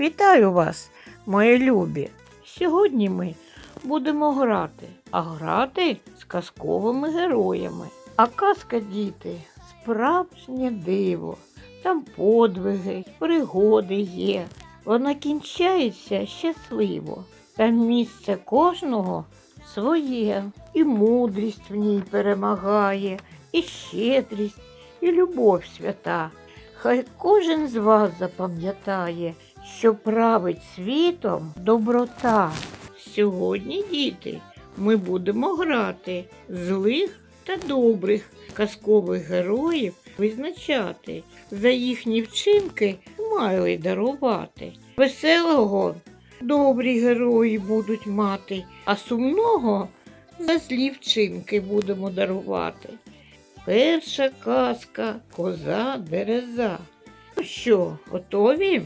Вітаю вас, мої любі! Сьогодні ми будемо грати, а грати з казковими героями. А казка, діти, справжнє диво. Там подвиги, пригоди є. Вона кінчається щасливо. Там місце кожного своє, і мудрість в ній перемагає, і щедрість, і любов свята. Хай кожен з вас запам'ятає, що править світом доброта. Сьогодні, діти, ми будемо грати злих та добрих казкових героїв визначати, за їхні вчинки мали дарувати. Веселого добрі герої будуть мати, а сумного за злі вчинки будемо дарувати. Перша казка коза дереза. Ну що, готові?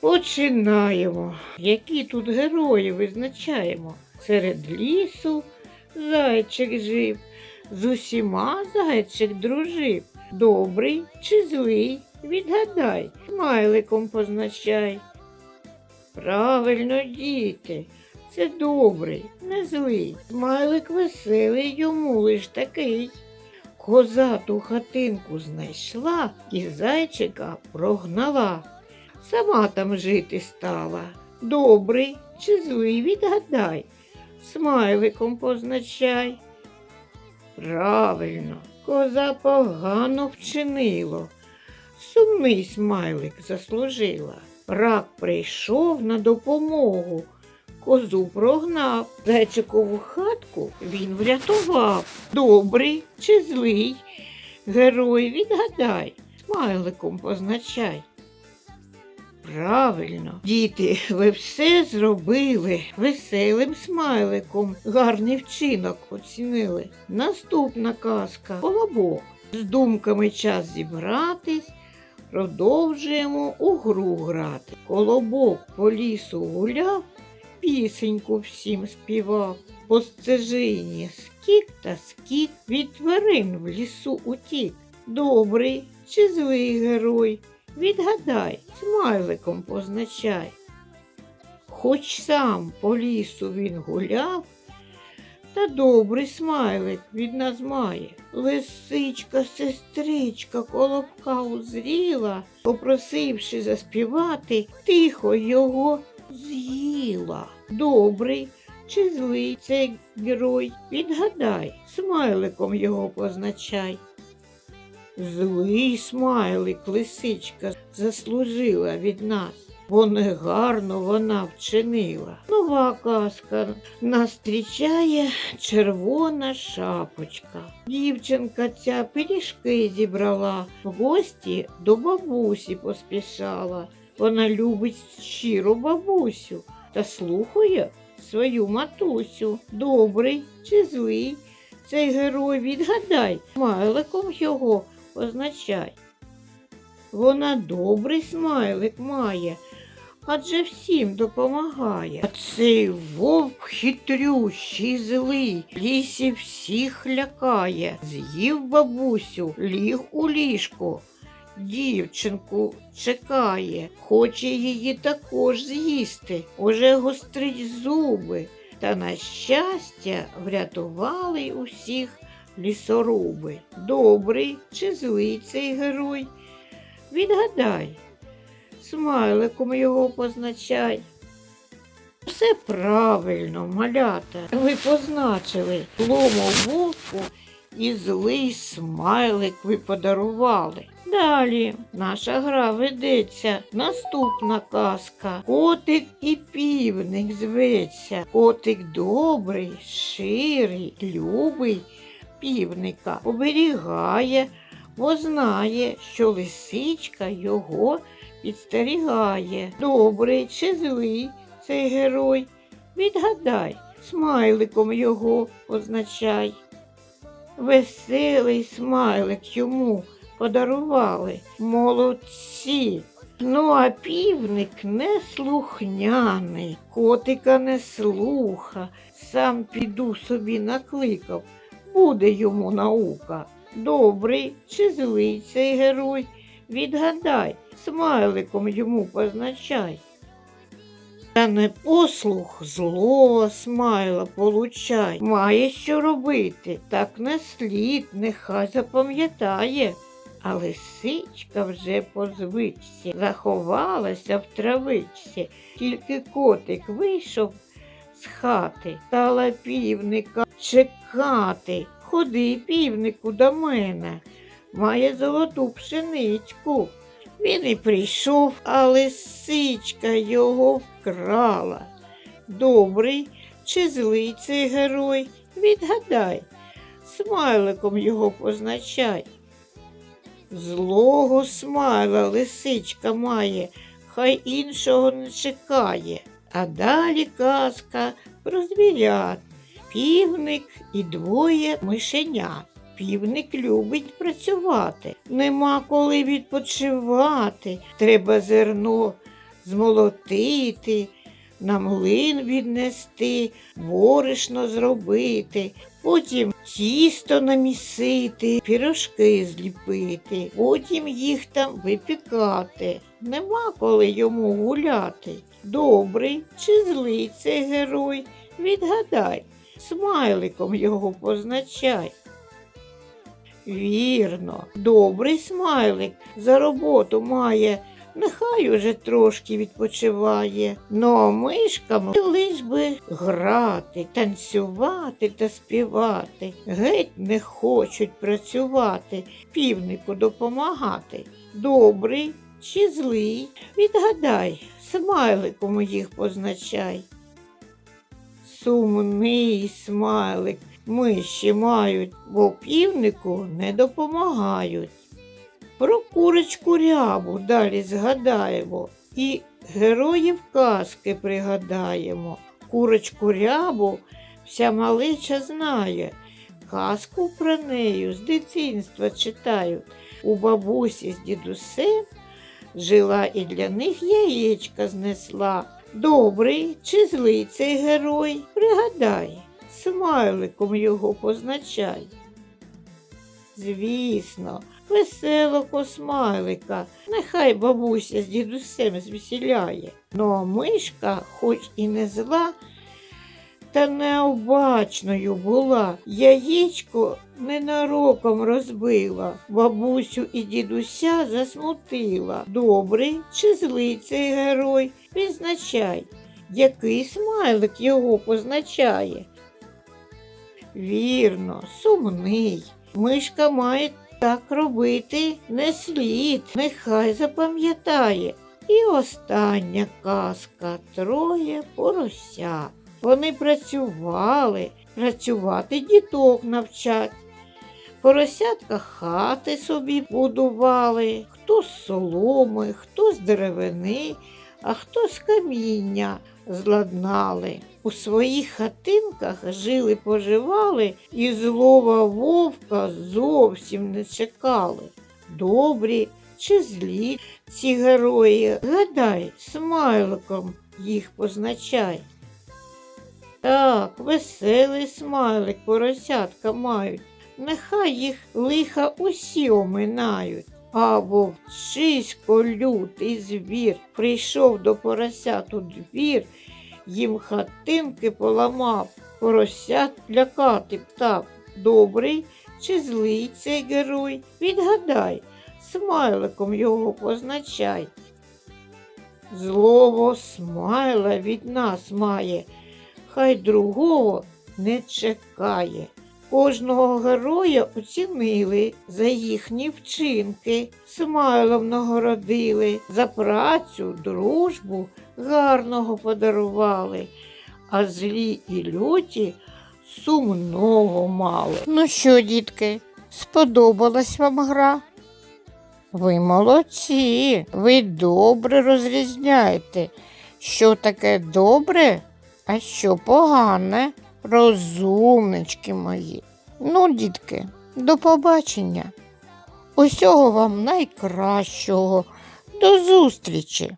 Починаємо. Які тут герої визначаємо? Серед лісу зайчик жив, з усіма зайчик дружив. Добрий чи злий? Відгадай, смайликом позначай. Правильно, діти, це добрий, не злий. Смайлик веселий йому лиш такий. Коза ту хатинку знайшла і зайчика прогнала. Сама там жити стала. Добрий чи злий відгадай, смайликом позначай. Правильно, коза погано вчинило. Сумний смайлик заслужила. Рак прийшов на допомогу, козу прогнав, зайчикову хатку він врятував. Добрий чи злий? Герой відгадай, смайликом позначай. Правильно, діти, ви все зробили веселим смайликом, гарний вчинок оцінили. Наступна казка Колобок. З думками час зібратись, продовжуємо у гру грати. Колобок по лісу гуляв, пісеньку всім співав. По стежині скік та скік від тварин в лісу утік. Добрий чи злий герой? Відгадай, смайликом позначай. Хоч сам по лісу він гуляв, та добрий смайлик від нас має. Лисичка, сестричка, колобка узріла, попросивши заспівати, тихо його з'їла. Добрий чи злий цей герой? Відгадай, смайликом його позначай. Злий смайлик лисичка заслужила від нас, бо негарно вона вчинила. Нова казка нас зустрічає червона шапочка. Дівчинка ця пиріжки зібрала, в гості до бабусі поспішала. Вона любить щиру бабусю та слухає свою матусю. Добрий чи злий? Цей герой відгадай, смайликом його позначай. Вона добрий смайлик має, адже всім допомагає. А цей вовк хитрющий, злий, лісі всіх лякає. З'їв бабусю, ліг у ліжко. Дівчинку чекає, хоче її також з'їсти, уже гострить зуби. Та, на щастя, врятували усіх лісоруби. Добрий чи злий цей герой? Відгадай, смайликом його позначай. Все правильно, малята. Ви позначили злому вовку і злий смайлик ви подарували. Далі наша гра ведеться. Наступна казка. Котик і півник зветься. Котик добрий, ширий, любий півника оберігає, бо знає, що лисичка його підстерігає. Добрий чи злий цей герой? Відгадай, смайликом його позначай. Веселий смайлик йому подарували молодці. Ну, а півник неслухняний, котика не слуха, сам піду собі накликав, буде йому наука. Добрий чи злий цей герой, відгадай, смайликом йому позначай. Та не послух злого смайла получай. Має що робити, так не слід, нехай запам'ятає. А лисичка вже по звичці заховалася в травичці, тільки котик вийшов з хати, стала півника чекати. Ходи, півнику, до мене, має золоту пшеничку. Він і прийшов, а лисичка його вкрала. Добрий чи злий цей герой, відгадай, смайликом його позначай. Злого смайла лисичка має, хай іншого не чекає. А далі казка про звірят, півник і двоє мишенят. Півник любить працювати, нема коли відпочивати. Треба зерно змолотити, на млин віднести, борошно зробити, потім тісто намісити, пірожки зліпити, потім їх там випікати. Нема коли йому гуляти. Добрий чи злий цей герой, відгадай, смайликом його позначай. Вірно, добрий смайлик за роботу має, нехай уже трошки відпочиває. Ну а мишкам лиш би грати, танцювати та співати. Геть не хочуть працювати, півнику допомагати. Добрий чи злий, відгадай, смайликом їх позначай. Сумний смайлик миші мають, бо півнику не допомагають. Про курочку рябу далі згадаємо і героїв казки пригадаємо. Курочку рябу вся малича знає. Казку про нею з дитинства читають. У бабусі з дідусем жила і для них яєчка знесла. Добрий чи злий цей герой, пригадай, смайликом його позначай. Звісно, веселого смайлика, нехай бабуся з дідусем звеселяє. Ну а мишка, хоч і не зла, та необачною була. Яєчко ненароком розбила, бабусю і дідуся засмутила. Добрий чи злий цей герой, відзначай, який смайлик його позначає. Вірно, сумний. Мишка має так робити не слід, нехай запам'ятає. І остання казка троє поросят. Вони працювали, працювати діток навчать. Поросятка хати собі будували, хто з соломи, хто з деревини, а хто з каміння зладнали. У своїх хатинках жили, поживали і злого вовка зовсім не чекали. Добрі чи злі ці герої, гадай, смайликом їх позначай. Так, веселий смайлик поросятка мають, нехай їх лиха усі оминають. А вовчисько лютий звір прийшов до поросят у двір, їм хатинки поламав, поросят лякати птах. Добрий чи злий цей герой? Відгадай, смайликом його позначай. Злого смайла від нас має, хай другого не чекає. Кожного героя оцінили за їхні вчинки, смайлом нагородили, за працю, дружбу гарного подарували, а злі і люті сумного мали. Ну що, дітки, сподобалась вам гра? Ви молодці, ви добре розрізняєте, що таке добре, а що погане. Розумнички мої. Ну, дітки, до побачення. Усього вам найкращого. До зустрічі!